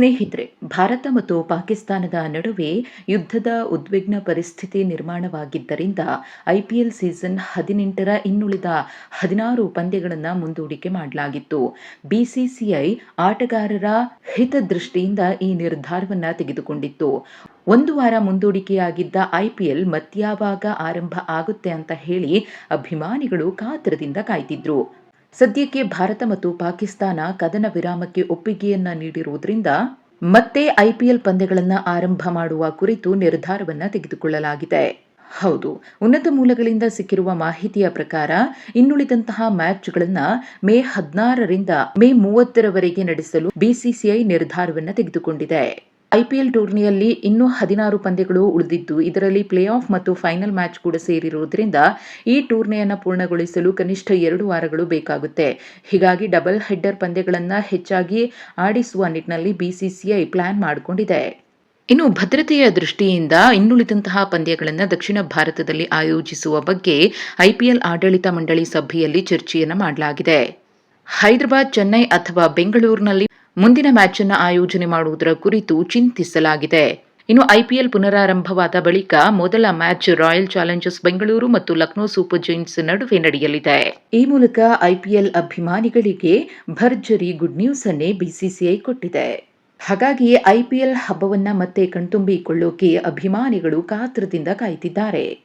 ಸ್ನೇಹಿತರೆ, ಭಾರತ ಮತ್ತು ಪಾಕಿಸ್ತಾನದ ನಡುವೆ ಯುದ್ಧದ ಉದ್ವಿಗ್ನ ಪರಿಸ್ಥಿತಿ ನಿರ್ಮಾಣವಾಗಿದ್ದರಿಂದ ಐಪಿಎಲ್ ಸೀಸನ್ ಹದಿನೆಂಟರ ಇನ್ನುಳಿದ ಹದಿನಾರು ಪಂದ್ಯಗಳನ್ನು ಮುಂದೂಡಿಕೆ ಮಾಡಲಾಗಿತ್ತು. ಬಿಸಿಸಿಐ ಆಟಗಾರರ ಹಿತದೃಷ್ಟಿಯಿಂದ ಈ ನಿರ್ಧಾರವನ್ನು ತೆಗೆದುಕೊಂಡಿತ್ತು. ಒಂದು ವಾರ ಮುಂದೂಡಿಕೆಯಾಗಿದ್ದ ಐಪಿಎಲ್ ಮತ್ಯಾವಾಗ ಆರಂಭ ಆಗುತ್ತೆ ಅಂತ ಹೇಳಿ ಅಭಿಮಾನಿಗಳು ಕಾತರದಿಂದ ಕಾಯ್ತಿದ್ರು. ಸದ್ಯಕ್ಕೆ ಭಾರತ ಮತ್ತು ಪಾಕಿಸ್ತಾನ ಕದನ ವಿರಾಮಕ್ಕೆ ಒಪ್ಪಿಗೆಯನ್ನ ನೀಡಿರುವುದರಿಂದ ಮತ್ತೆ ಐಪಿಎಲ್ ಪಂದ್ಯಗಳನ್ನು ಆರಂಭ ಮಾಡುವ ಕುರಿತು ನಿರ್ಧಾರವನ್ನ ತೆಗೆದುಕೊಳ್ಳಲಾಗಿದೆ. ಹೌದು, ಉನ್ನತ ಮೂಲಗಳಿಂದ ಸಿಕ್ಕಿರುವ ಮಾಹಿತಿಯ ಪ್ರಕಾರ ಇನ್ನುಳಿದಂತಹ ಮ್ಯಾಚ್ಗಳನ್ನ ಮೇ ಹದಿನಾರರಿಂದ ಮೇ ಮೂವತ್ತರವರೆಗೆ ನಡೆಸಲು ಬಿಸಿಸಿಐ ನಿರ್ಧಾರವನ್ನು ತೆಗೆದುಕೊಂಡಿದೆ. ಐಪಿಎಲ್ ಟೂರ್ನಿಯಲ್ಲಿ ಇನ್ನೂ ಹದಿನಾರು ಪಂದ್ಯಗಳು ಉಳಿದಿದ್ದು, ಇದರಲ್ಲಿ ಪ್ಲೇ ಆಫ್ ಮತ್ತು ಫೈನಲ್ ಮ್ಯಾಚ್ ಕೂಡ ಸೇರಿರುವುದರಿಂದ ಈ ಟೂರ್ನಿಯನ್ನು ಪೂರ್ಣಗೊಳಿಸಲು ಕನಿಷ್ಠ ಎರಡು ವಾರಗಳು ಬೇಕಾಗುತ್ತೆ. ಹೀಗಾಗಿ ಡಬಲ್ ಹೆಡ್ಡರ್ ಪಂದ್ಯಗಳನ್ನು ಹೆಚ್ಚಾಗಿ ಆಡಿಸುವ ನಿಟ್ಟಿನಲ್ಲಿ ಬಿಸಿಸಿಐ ಪ್ಲಾನ್ ಮಾಡಿಕೊಂಡಿದೆ. ಇನ್ನು ಭದ್ರತೆಯ ದೃಷ್ಟಿಯಿಂದ ಇನ್ನುಳಿದಂತಹ ಪಂದ್ಯಗಳನ್ನು ದಕ್ಷಿಣ ಭಾರತದಲ್ಲಿ ಆಯೋಜಿಸುವ ಬಗ್ಗೆ ಐಪಿಎಲ್ ಆಡಳಿತ ಮಂಡಳಿ ಸಭೆಯಲ್ಲಿ ಚರ್ಚೆಯನ್ನು ಮಾಡಲಾಗಿದೆ. ಹೈದರಾಬಾದ್, ಚೆನ್ನೈ ಅಥವಾ ಬೆಂಗಳೂರಿನಲ್ಲಿ ಮುಂದಿನ ಮ್ಯಾಚ್ ಅನ್ನು ಆಯೋಜನೆ ಮಾಡುವುದರ ಕುರಿತು ಚಿಂತಿಸಲಾಗಿದೆ. ಇನ್ನು ಐಪಿಎಲ್ ಪುನರಾರಂಭವಾದ ಬಳಿಕ ಮೊದಲ ಮ್ಯಾಚ್ ರಾಯಲ್ ಚಾಲೆಂಜರ್ಸ್ ಬೆಂಗಳೂರು ಮತ್ತು ಲಕ್ನೋ ಸೂಪರ್ ಜೈಂಟ್ಸ್ ನಡುವೆ ನಡೆಯಲಿದೆ. ಈ ಮೂಲಕ ಐಪಿಎಲ್ ಅಭಿಮಾನಿಗಳಿಗೆ ಭರ್ಜರಿ ಗುಡ್ ನ್ಯೂಸ್ ಅನ್ನೇ ಬಿಸಿಸಿಐ ಕೊಟ್ಟಿದೆ. ಹಾಗಾಗಿ ಐಪಿಎಲ್ ಹಬ್ಬವನ್ನ ಮತ್ತೆ ಕಣ್ತುಂಬಿಕೊಳ್ಳೋಕೆ ಅಭಿಮಾನಿಗಳು ಕಾತರದಿಂದ ಕಾಯ್ತಿದ್ದಾರೆ.